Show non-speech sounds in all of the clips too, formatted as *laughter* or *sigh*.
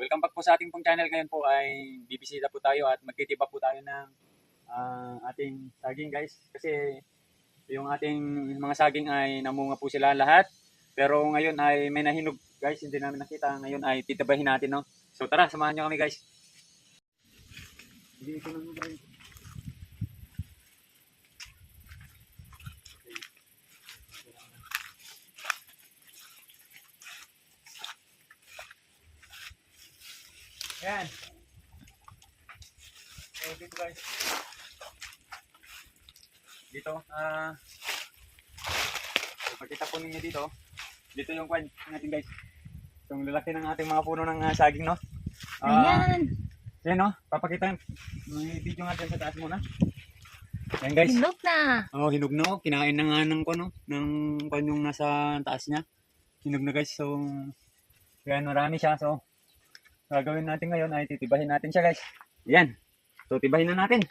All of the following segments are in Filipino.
welcome back po sa ating pong channel. Ngayon po ay bibisita po tayo at magtitiba po tayo ng ah, ating saging guys. Kasi yung ating mga saging ay namunga po sila lahat. Pero ngayon ay may nahinog guys, hindi namin nakita. Ngayon ay titibahin natin no. So tara, samahan nyo kami guys. Hindi ito naman guys. Yan. So, dito guys. Dito, ah... so, pagkita po ninyo dito, dito yung kwan natin guys. Yung lalaki ng ating mga puno ng ah, saging, no? Ah, Ayan. Yan, no? Papakita, may video nga dyan sa taas muna. Yan guys. Hinog na. Oh, hinog na oh. Kinain na nga ng ano, ng kwan yung nasa taas niya. Hinog na guys. So, yan, marami siya. So, gagawin natin ngayon ay titibahin natin siya guys. Yan. So, tibahin na natin.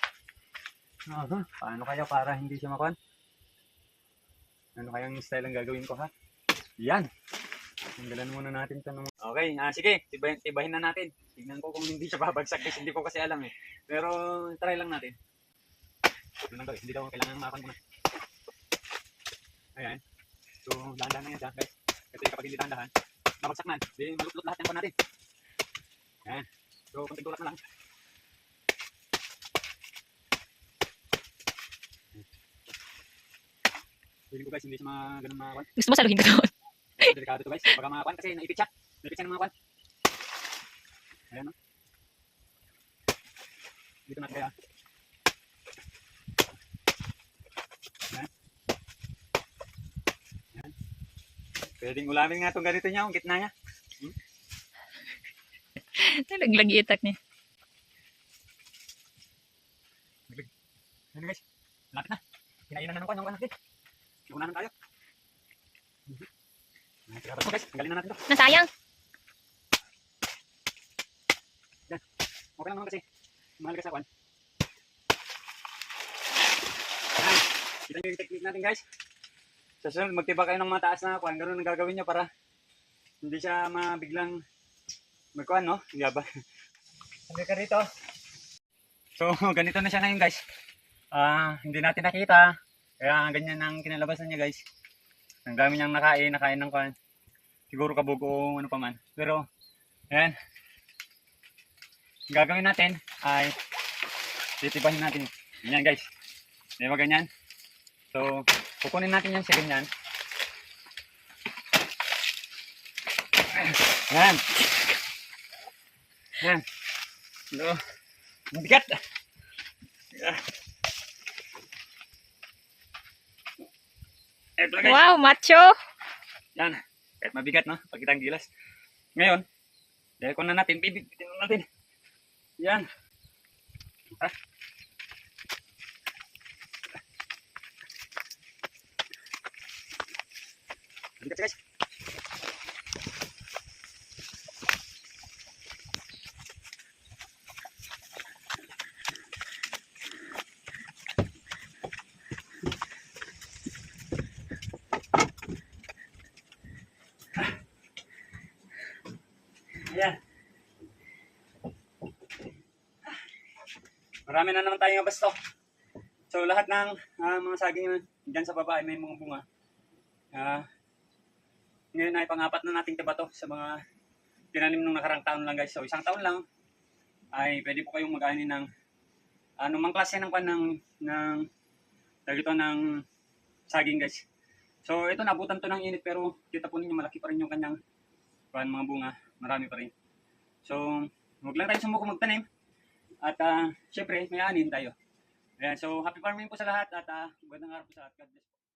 Aha. Paano kaya para hindi siya makuan? Ano kayang style ang gagawin ko ha? Yan. Tanggalan muna natin ito. Okay, ah, sige. Tibahin, tibahin na natin. Tignan ko kung hindi siya babagsak kasi hindi ko kasi alam eh. Pero, try lang natin. Ito lang guys, hindi daw kailangan makan muna. Ayan. So, dahan-dahan na yan siya, guys. Kasi kapag hindi dahan-dahan, mabagsak na. Di malutlot lahat ng pan natin. Ayan. So, konting tulak na lang. Feeling ko guys, hindi siya mga ganun mga kwan. Gusto mo saluhin ko doon. Delikado to guys. Baka mga kwan kasi naipit siya. Naipit siya ng mga kwan. Ayan no. Dito natin kaya. Pwedeng ulamin nga itong ganito niya, ang gitna niya. Nalaglag itak niya. Ano guys? Lapit na. Kinainan na ng kwan, yung kwan natin. Iunahan tayo. Tira pa guys, tanggalin na natin to. Nasayang. Okay lang naman kasi. Mahalaga sa kwan. Ayan. Kita nyo yung technique natin guys. Sa sunod, magtiba kayo ng mataas na kwan. Ganun ang gagawin nyo para hindi siya mabiglang magkuhan, no? Hindi ba? *laughs* Hindi ka rito. So, *laughs* ganito na siya ngayon guys. Ah, hindi natin nakita. Kaya ganyan ang kinalabasan niya guys. Ang dami niyang nakain, nakain ng kwan. Siguro kabog o ano pa man. Pero, ayan. Ang gagawin natin ay titibahin natin. Ganyan guys. Di ba ganyan? So, kukunin natin yan sa ganyan. Yan. Yan. Ang bigat. Yeah. Guys. Wow, macho. Yan. Kahit mabigat, no? Pagkita ang gilas. Ngayon, dahil ko na natin, bibigyan na natin. Yan. Ah. Bigat guys. Ayan. Marami na naman tayong basto. So lahat ng ah, mga saging dyan sa baba ay may mga bunga. Ah, ngayon ay pangapat na nating tiba to sa mga tinanim nung nakarang taon lang guys. So isang taon lang ay pwede po kayong mag-ani ng anumang klase ng pan ng ng tawag ito ng saging guys. So ito nabutan to ng init pero kita po ninyo malaki pa rin yung kanyang pan mga bunga. Marami pa rin. So huwag lang tayo sumuko magtanim. At ah, syempre may anin tayo. Ayan, so happy farming po sa lahat at uh, magandang araw po sa lahat. God bless po.